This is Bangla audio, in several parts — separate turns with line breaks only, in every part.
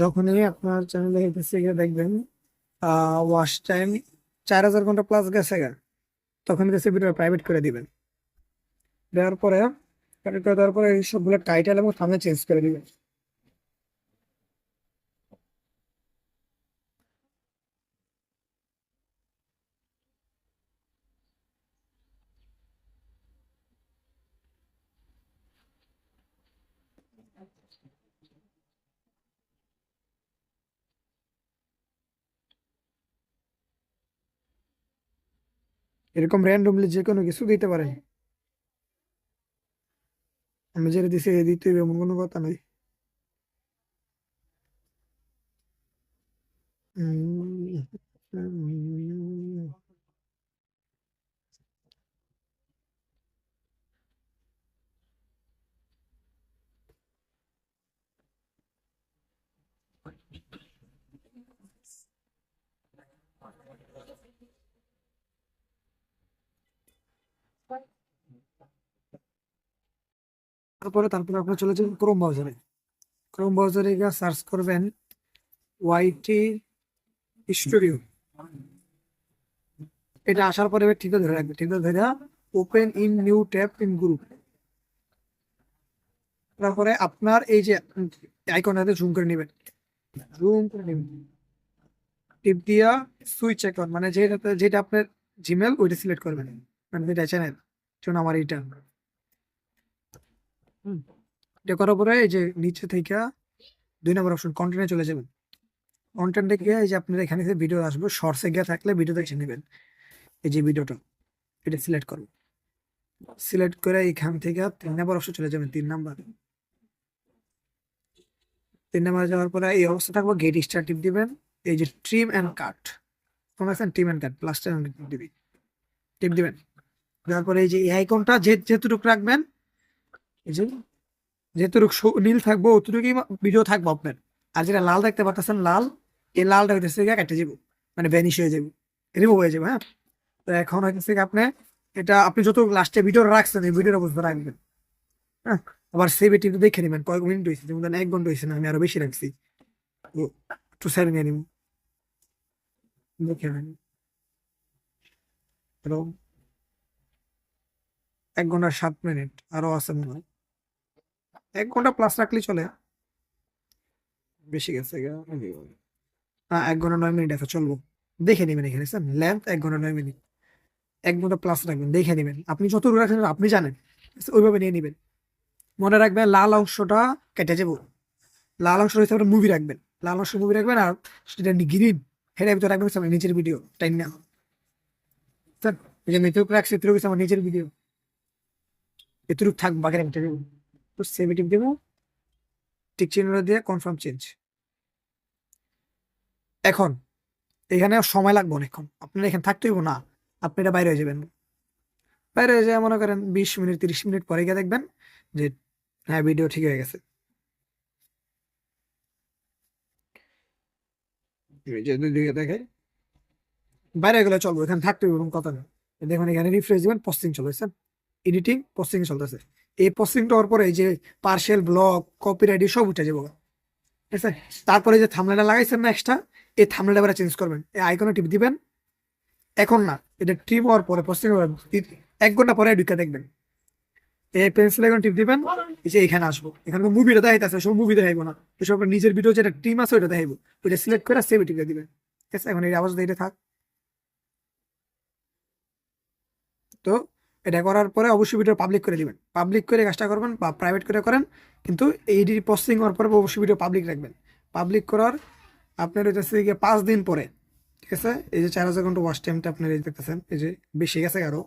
যখনই আপনার চ্যানেলে হেঁটেছে গিয়ে দেখবেন ওয়াশ টাইম চার হাজার ঘণ্টা প্লাস গেছে গা। তখন ভিডিও প্রাইভেট করে দিবেন। দেওয়ার পরে প্রাইভেট করে দেওয়ার পরে এই সবগুলো টাইটেল এবং সামনে চেঞ্জ করে দিবেন। এরকম র্যান্ডমলি যে কোনো কিছু দিতে পারেন। আমি যেটা দিছি দিতে হবে এমন কোনো কথা নেই। উম, তারপরে তারপরে আপনার চলে যাবেন ক্রোম ব্রাউজারে ক্রোম ব্রাউজারে গিয়ে সার্চ করবেন ওয়াইটি স্টুডিও এটা আসার পরে ঠিক ধরে রাখবে ঠিক ধরে open in new tab in group তারপরে আপনার এই যে আইকনটাতে জুম করে নেবেন। জুম করে নেবেন। টিপ দিয়া সুইচ আইকন মানে যেটাতে যেটা আপনার জিমেল ওইটা সিলেক্ট করবেন। মানে যেটা চ্যানেল যেমন আমার এইটা। হুম। এটা করার পরে এই যে নিচে থেকে দুই নম্বর অপশন কন্টেন্টে চলে যাবেন। কন্টেন্টে গিয়ে এই যে আপনার এখানে ভিডিও আসবে শর্টসে গিয়ে থাকলে ভিডিও দেখে নেবেন। এই যে ভিডিওটা এটা সিলেক্ট করুন। সিলেক্ট করে এখান থেকে তিন নম্বর অপশন চলে যাবেন, তিন নাম্বার। তিন নাম্বার যাওয়ার পরে এই অবস্থা থাকবে গেট স্টার টিপ দিবেন। এই যে ট্রিম অ্যান্ড কাট কোন আছেন ট্রিম অ্যান্ড কাট প্লাসটা দিবি। টিপ দিবেন। দেওয়ার পরে এই যে এই আইকনটা যে যেটুকু রাখবেন যে যেটুকু নীল থাকব, অতটুকুই ভিডিও থাকব আপনার। আর যেটা লাল দেখতে পারতেছেন, লাল, এই লালটা হইতেছে কেটে যাব মানে ভ্যানিশ হয়ে যাবে রিমুভ হয়ে যাবে হ্যাঁ? তো এখন হইতেছে আপনি, এটা আপনি যত লাস্টে ভিডিও রাখছেন, এই ভিডিওর অবস্থা রাখবেন হ্যাঁ? আবার সেভ দেখে নেবেন, কয়েক মিনিট হয়েছে যেমন এক ঘণ্টা হয়েছে না, আমি আরও বেশি রাখছি। একটু সেভ নিয়ে নিব। দেখে নেন। হ্যালো এক ঘণ্টা সাত মিনিট, আরও আছে মনে হয়। এক ঘণ্টা প্লাস রাখলেই চলে। বেশি গেছে হ্যাঁ এক ঘণ্টা নয় মিনিট আছে, চলবো। দেখে নেবেন এখানে স্যার লেন্থ এক ঘণ্টা নয় মিনিট এক ঘণ্টা প্লাস রাখবেন, দেখে নেবেন। আপনি যত রাখেন, আপনি জানেন। ওইভাবে নিয়ে নেবেন। মনে রাখবেন, লাল অংশটা কেটে যাব। লাল অংশ হিসাবে মুভি রাখবেন। লাল অংশ মুভি রাখবেন আর সেটা গ্রিন হেডের ভিতরে রাখবেন হচ্ছে নিচের ভিডিও টাইম না স্যার এই যে মিত্রক রাখছি, এতটুকু আমার নিচের ভিডিও এতটুকু থাক বাকি দেবো। তো সেভ টিপ দেবো টিক চিহ্ন দিয়ে কনফার্ম চেঞ্জ এখন, এখানে সময় লাগবে অনেকক্ষণ। আপনার এখানে থাকতে হইব না। আপনি এটা বাইরে হয়ে যাবেন। বাইরে হয়ে যায় মনে করেন বিশ মিনিট, তিরিশ মিনিট পরে গিয়ে দেখবেন যে হ্যাঁ ভিডিও ঠিক হয়ে গেছে। বাইরে গেলে চলবো, এখানে থাকতে কোনো কথা নেই দেখুন, এখানে রিফ্রেশ দিবেন পোস্টিং চলেছে এডিটিং পোস্টিং চলতেছে। এই পোস্টিংটা হওয়ার পরে যে পার্সেল ব্লগ কপিরাইট সব উঠে যাব ঠিক আছে? তারপরে যে থামলাটা লাগাইছেন না এক্সট্রা এই থামলাটা এবারে চেঞ্জ করবেন। এই আইকনে টিপ দিবেন। এখন না, এটা ট্রিম হওয়ার পরে পোস্টিং এক ঘণ্টা পরে ঢুকে দেখবেন। এই পেন্সিল এখন টিপ দিবেন যে এখানে আসব। এখানে মুভিটা দেখাইতেছে, সব মুভি দেখাইবো না। আপনার নিজের ভিডিও যেটা টিম আছে ওইটা দেখাইবো। ওইটা সিলেক্ট করে সেভ টিপে দিবেন। ঠিক আছে? এখন এই আওয়াজ দিয়ে থাক। তো এটা করার পরে অবশ্যই ভিডিও পাবলিক করে দিবেন। পাবলিক করে কাজটা করবেন বা প্রাইভেট করে করেন, কিন্তু এই পোস্টিং হওয়ার পরে অবশ্যই ভিডিও পাবলিক রাখবেন। পাবলিক করার আপনার হইতেছে গিয়ে পাঁচ দিন পরে, ঠিক আছে? এই যে চার হাজার ঘণ্টা ওয়াশ টাইমটা আপনার এই দেখতেছেন, এই যে বেশি গেছে আরও।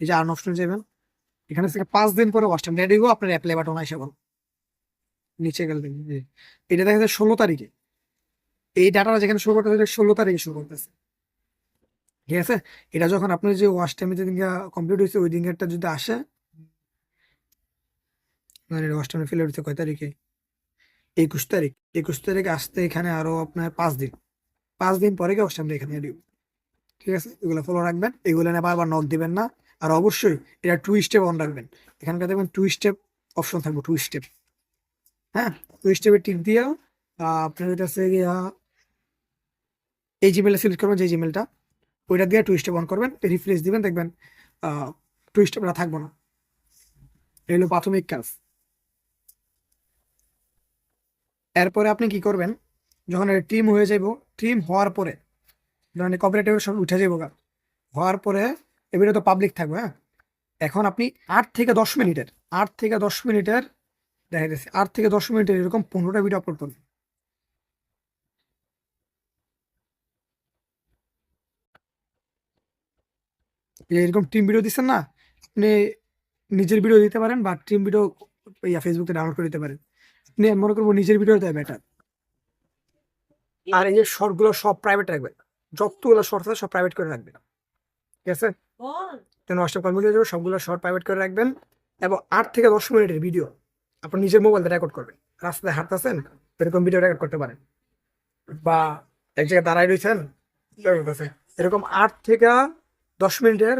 এই যে আর্ন অপশনে যাবেন। এখানে থেকে পাঁচ দিন পরে ওয়াশ টাইম রেডি গো আপনার অ্যাপ্লাই বাটন আসে নিচে গেলে এটা দেখা যাচ্ছে ষোলো তারিখে। এই ডাটাটা যেখানে শুরু করতেছে ষোলো তারিখে শুরু করতেছে। ঠিক আছে? এটা যখন আপনার যে ওয়াশ টাইমে যেদিন কমপ্লিট হয়েছে ওই দিনটা যদি আসে মানে ওয়াশ টাইমে ফেলে হচ্ছে কয় তারিখে? একুশ তারিখ। একুশ তারিখে আসতে এখানে আরও আপনার পাঁচ দিন। পাঁচ দিন পরে ওয়াশ টাইমটা এখানে দিব ঠিক আছে? এগুলো ফলো রাখবেন। এগুলো নিয়ে বারবার নক দিবেন না। আর অবশ্যই এটা টু স্টেপ অন রাখবেন। এখানকার দেখবেন টু স্টেপ অপশন থাকবে টু স্টেপ হ্যাঁ? টু স্টেপে টিক দিয়ে আহ, আপনার গিয়া এই জিমেলটা সিলেক্ট করবেন যে জিমেলটা ওইটা দিয়ে টু স্টেপ অন করবেন রিফ্রেশ দিবেন, দেখবেন টু স্টেপটা থাকব না। এই হলো প্রাথমিক কাজ। এরপরে আপনি কি করবেন, যখন টিম হয়ে যাব টিম হওয়ার পরে, যখন কপারেটিভ সব উঠে যাব গা, হওয়ার পরে এবারে তো পাবলিক থাকবে হ্যাঁ? এখন আপনি আট থেকে দশ মিনিটের, আট থেকে দশ মিনিটের, দেখা যাচ্ছে, আট থেকে দশ মিনিটের এরকম পনেরোটা ভিডিও আপলোড করুন। এরকম টিম ভিডিও দিচ্ছেন না আপনি নিজের ভিডিও দিতে পারেন বা টিম ভিডিও ইয়া ফেসবুকে ডাউনলোড করে দিতে পারেন। আপনি মনে করব নিজের ভিডিও দেয় বেটার আর এই যে শর্টগুলো সব প্রাইভেট রাখবে যতগুলো শর্ট আছে সব প্রাইভেট করে রাখবেন। ঠিক আছে? কমপ্লিট হয়ে যাবে সবগুলো শর্ট প্রাইভেট করে রাখবেন। এবং আট থেকে দশ মিনিটের ভিডিও আপনি নিজের মোবাইল রেকর্ড করবেন। রাস্তায় হাঁটতেছেন এরকম ভিডিও রেকর্ড করতে পারেন। বা এক জায়গায় দাঁড়ায় রয়েছেন এরকম আট থেকে দশ মিনিটের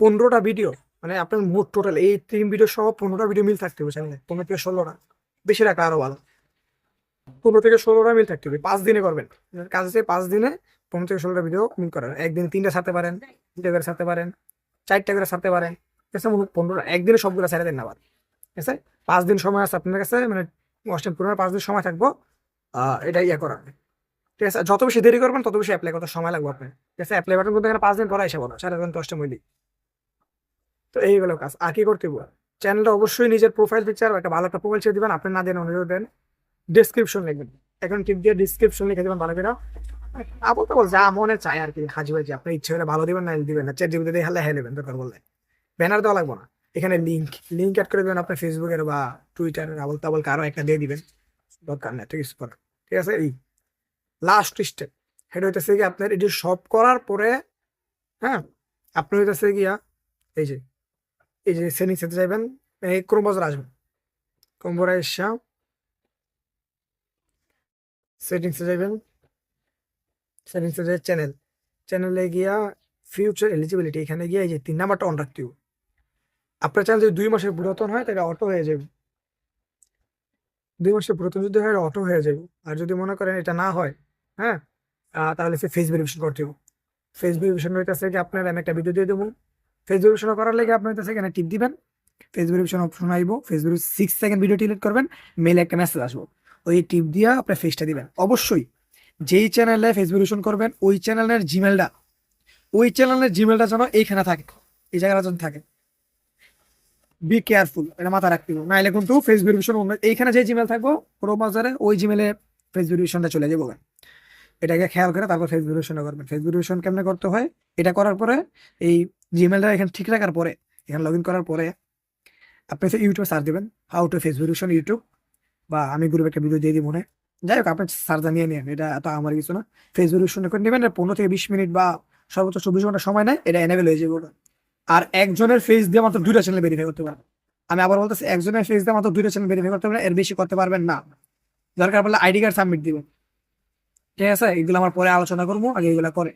পনেরোটা ভিডিও মানে আপনার মোট টোটাল এই তিন ভিডিও সহ পনেরোটা ভিডিও মিল থাকতে হবে চ্যানেলে পনেরো থেকে ষোলোটা। বেশি রাখা আরও ভালো। পনেরো থেকে ষোলোটা মিল থাকতে হবে, পাঁচ দিনে করবেন। কাজ আছে পাঁচ দিনে পনেরো থেকে ষোলোটা ভিডিও মিল করেন একদিনে তিনটা ছাড়তে পারেন দুটা করে ছাড়তে পারেন, চারটা করে ছাড়তে পারেন। ঠিক আছে পনেরোটা একদিনে সবগুলো ছেড়ে দেন আবার। ঠিক আছে, পাঁচ দিন সময় আছে আপনার কাছে মানে অষ্টম পনেরো পাঁচ দিন সময় থাকব এটা ইয়ে করার। ঠিক আছে? যত বেশি দেরি করবেন, তত বেশি অ্যাপ্লাই করতে সময় লাগবে আপনার। ঠিক আছে? অ্যাপ্লাই বাটন করতে এখানে পাঁচ দিন পরে এসে বলো সাড়ে দিন দশটা মধ্যে তো এইগুলো কাজ। আর কি করতে চ্যানেলটা অবশ্যই নিজের প্রোফাইল পিকচার একটা ভালো একটা প্রোফাইল ছেড়ে দিবেন আপনি না দেন অনুরোধ দেন। ডিসক্রিপশন লিখবেন। এখন টিপ দিয়ে ডিসক্রিপশন লিখে দেবেন ভালো করে। আবল তো যা মনে চায় আর কি, হাজি ভাই আপনার ইচ্ছে হলে ভালো দিবেন, না দিবেন না। চ্যাট জিবিতে দিয়ে হেলে হেলে দেবেন দরকার বললে ব্যানার দেওয়া লাগবে না। এখানে লিঙ্ক লিঙ্ক অ্যাড করে দেবেন আপনার ফেসবুকের বা টুইটারের আবল তাবল কারও একটা দিয়ে দিবেন। দরকার নেই, ঠিক আছে? ঠিক আছে? এই। লাস্ট স্টেপ সেটা হইতেছে কি আপনার এটি সব করার পরে হ্যাঁ? আপনি হইতেছে গিয়া এই যে এই যে সেটিংস এতে যাবেন এই ক্রোম বাজার আসবেন। ক্রোম বাজার এসা সেটিংসে যাবেন সেটিংসে যাই চ্যানেল। চ্যানেলে গিয়া ফিউচার এলিজিবিলিটি এখানে গিয়ে এই যে তিন নাম্বারটা অন রাখতে হবে আপনার চ্যানেল যদি দুই মাসের পুরাতন হয়, তাহলে অটো হয়ে যাবে দুই মাসের পুরাতন যদি হয় অটো হয়ে যাবে আর যদি মনে করেন এটা না হয় হ্যাঁ? তাহলে সে ফেস ভেরিফিকেশন করতে হবে ফেস ভেরিফিকেশন হইতেছে কি আপনার আমি একটা ভিডিও দিয়ে দেবো। ফেস ভেরিফিকেশন করার লেগে আপনি হইতেছে এখানে টিপ দিবেন। ফেস ভেরিফিকেশন অপশন আইব। Face verification six second video delete করবেন। মেলে একটা মেসেজ আসব। ওই টিপ দিয়া আপনার ফেসটা দিবেন। অবশ্যই যেই চ্যানেলে ফেস ভেরিফিকেশন করবেন, ওই চ্যানেলের জিমেলটা ওই চ্যানেলের জিমেলটা যেন এইখানে থাকে, এই জায়গাটা যেন থাকে। বি কেয়ারফুল এটা মাথা রাখতে হবে। নাইলে কিন্তু ফেস ভেরিফিকেশন এইখানে যে জিমেল থাকব ক্রোম বাজারে ওই জিমেলে ফেস ভেরিফিকেশনটা চলে যাব। এটাকে খেয়াল করে তারপর ফেস ভেরিফিকেশনটা করবেন। ফেস ভেরিফিকেশন কেমনে করতে হয়? এটা করার পরে এই জিমেলটা এখানে ঠিক রাখার পরে, এখানে লগ ইন করার পরে আপনি ইউটিউবে সার্চ দেবেন how to face verification YouTube বা আমি গ্রুপে একটা ভিডিও দিয়ে দিব মনে। যাই হোক, আপনি সার্চা নিয়ে নেন, এটা এত আমার কিছু না। ফেস ভেরিফিকেশন করে নেবেন পনেরো থেকে বিশ মিনিট বা সর্বোচ্চ চব্বিশ ঘণ্টা সময় নেয়, এটা এনেবেল হয়ে যাবে আর একজনের ফেস দিয়ে মাত্র দুইটা চ্যানেল ভেরিফাই করতে পারবেন। আমি আবার বলতেছি, একজনের ফেস দিয়ে মাত্র দুইটা চ্যানেল ভেরিফাই করতে পারবেন, এর বেশি করতে পারবেন না। দরকার পড়লে আইডি কার্ড সাবমিট দিবেন। ঠিক আছে? এগুলো আমার পরে আলোচনা করব আগে এগুলো করে।